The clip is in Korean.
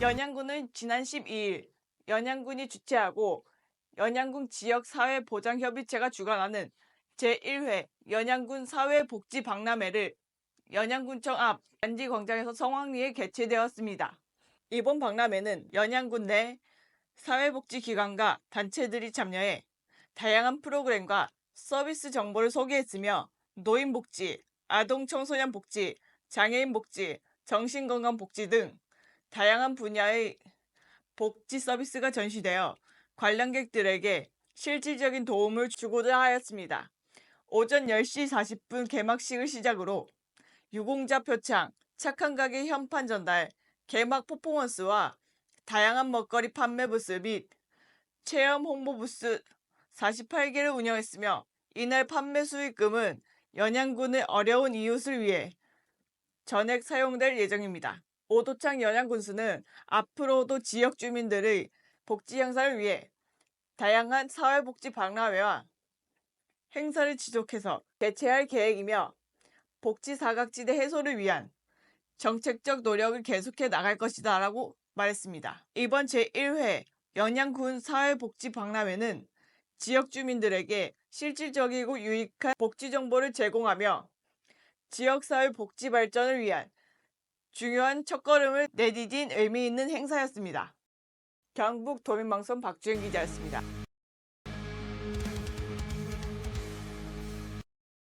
연양군은 지난 12일 연양군이 주최하고 연양군 지역사회보장협의체가 주관하는 제1회 연양군 사회복지 박람회를 연양군청 앞 단지광장에서 성황리에 개최되었습니다. 이번 박람회는 연양군 내 사회복지기관과 단체들이 참여해 다양한 프로그램과 서비스 정보를 소개했으며 노인복지, 아동청소년 복지, 장애인 복지, 정신건강 복지 등 다양한 분야의 복지 서비스가 전시되어 관람객들에게 실질적인 도움을 주고자 하였습니다. 오전 10시 40분 개막식을 시작으로 유공자 표창, 착한 가게 현판 전달, 개막 퍼포먼스와 다양한 먹거리 판매 부스 및 체험 홍보 부스 48개를 운영했으며 이날 판매 수익금은 연양군의 어려운 이웃을 위해 전액 사용될 예정입니다. 오도창 연양군수는 앞으로도 지역 주민들의 복지 향상을 위해 다양한 사회복지 박람회와 행사를 지속해서 개최할 계획이며 복지 사각지대 해소를 위한 정책적 노력을 계속해 나갈 것이다 라고 말했습니다. 이번 제1회 연양군 사회복지 박람회는 지역 주민들에게 실질적이고 유익한 복지 정보를 제공하며 지역사회 복지 발전을 위한 중요한 첫걸음을 내디딘 의미 있는 행사였습니다. 경북 도민방송 박주영 기자였습니다.